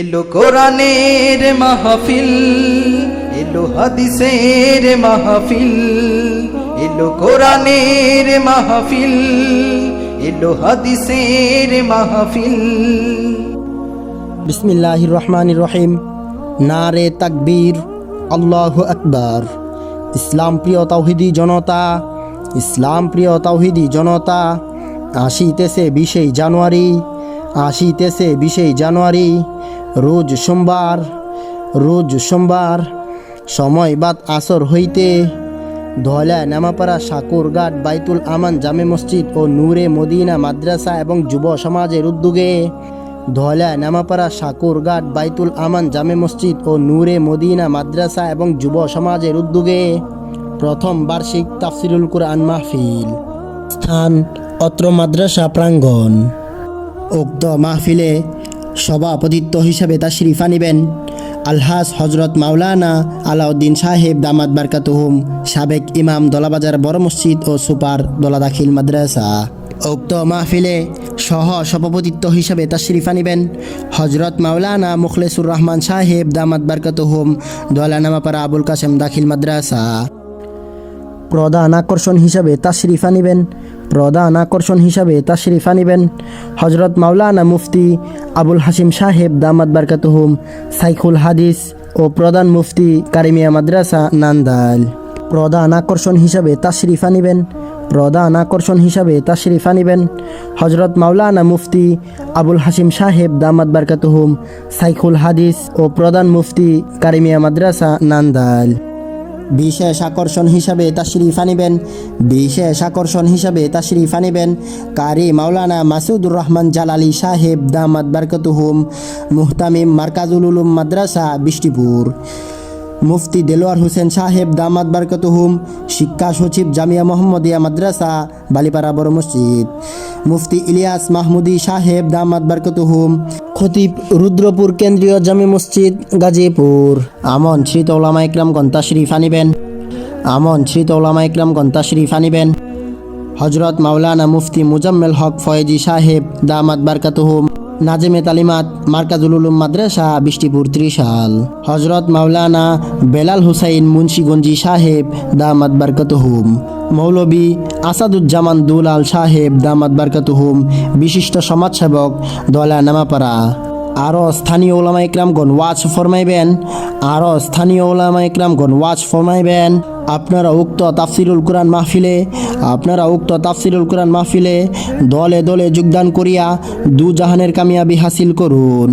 এলো কোরআনের মাহফিল, এলো হাদিসের মাহফিল, এলো কোরআনের মাহফিল, এলো হাদিসের মাহফিল। বিসমিল্লাহির রহমানির রহিম। নারে তাকবীর, আল্লাহু আকবার। ইসলাম প্রিয় তাওহিদি জনতা, ইসলাম প্রিয় তাওহিদি জনতা আসিতেছে বিশেই জানুয়ারি আসিতেছে বিশেই জানুয়ারি রোজ সোমবার রোজ সোমবার সময় বাদ আসর হইতে ধলা নামাপাড়া সাকুরঘাট বাইতুল আমান, জামে মসজিদ ও নূরে মদিনা মাদ্রাসা এবং যুব সমাজের উদ্যোগে ধলা নামাপাড়া সাকুরঘাট বাইতুল আমান, জামে মসজিদ ও নূরে মদিনা মাদ্রাসা এবং যুব সমাজের উদ্যোগে প্রথম বার্ষিক তাফসিরুল কুরআন মাহফিল। স্থান অত্র মাদ্রাসা প্রাঙ্গণ। উক্ত মাহফিলে সভাপতিত্ব হিসাবে তাশরিফা নেবেন। আলহাস হজরত মাওলানা আলাউদ্দিন সাহেব দামাত বারকাতুহুম, সাবেক ইমাম দলাবাজার বড় মসজিদ ও সুপার দোলা দাখিল মাদ্রাসা। উক্ত মাহফিলে সহ সভাপতিত্ব হিসাবে তা তাশরিফা নেবেন। হজরত মাওলানা মুখলেসুর রহমান সাহেব দামাত বারকাতুহুম, দোয়ালানামাপাড়া আবুল কাসেম দাখিল মাদ্রাসা। প্রধান আকর্ষণ হিসাবে তা তাশরিফা নিবেন। প্রধান আকর্ষণ হিসাবে তাশরিফা নিবেন। হজরত মাওলানা মুফতি আবুল হাসিম সাহেব দামাত বারকাতুহুম, সাইখুল হাদিস ও প্রধান মুফতি কারিমিয়া মাদ্রাসা নান্দাল প্রধান আকর্ষণ হিসাবে তাশরিফা নিবেন। প্রধান আকর্ষণ হিসাবে তাশরিফা নিবেন। হজরত মাওলানা মুফতি আবুল হাসিম সাহেব দামাত বারকাতুহুম, সাইখুল হাদিস ও প্রধান মুফতি কারিমিয়া মাদ্রাসা নান্দাল বিশেষ আকর্ষণ হিসাবে তাশরিফ আনিবেন বিশেষ আকর্ষণ হিসাবে তাশরিফ আনিবেন কারি মাওলানা মাসুদুর রহমান জালালি সাহেব দামাদ বারকাতুহুম, মুহতামিম মার্কাজুল উলুম মাদ্রাসা, বিষ্টিপুর। মুফতি দেলোয়ার হোসেন সাহেব দামাদ বারকাতুহুম, শিক্ষা সচিব জামিয়া মোহাম্মদিয়া মাদ্রাসা, বালিপাড়া বড় মসজিদ। মুফতি ইলিয়াস মাহমুদি সাহেব দামাদ বারকাতুহুম খতিব রুদ্রপুর কেন্দ্রীয় জামি মসজিদ, গাজীপুর। আমন শ্রীত ওলামা ইকরাম গন্তা শরীফ আনিবেন আমন শ্রীত ওলামা ইকরাম গন্তা শরীফ আনিবেন হজরত মাওলানা মুফতি মুজাম্মেল হক ফয়েজি সাহেব দামাদ বারকাতুহুম নাজেমে তালিমাত, মার্কাজুল উলুম মাদ্রাসা, বিষ্টিপুর ত্রিশাল। হজরত মাওলানা বেলাল হুসাইন মুন্সিগঞ্জি সাহেব দামাদ বারকাতুহুম মৌলবী আসাদুজ্জামান দুলাল সাহেব দামাদ বারকাতুহুম, বিশিষ্ট সমাজসেবক, দলা নামাপাড়া। আরও স্থানীয় ওলামা ইকরামগণ ওয়াজ ফরমাইবেন, আরও স্থানীয় ওলামা ইকরামগণ ওয়াজ ফরমাইবেন। আপনারা উক্ত তাফসিরুল কোরআন মাহফিলে, আপনারা উক্ত তাফসিরুল কোরআন মাহফিলে দলে দলে যোগদান করিয়া দু জাহানের কামিয়াবি হাসিল করুন।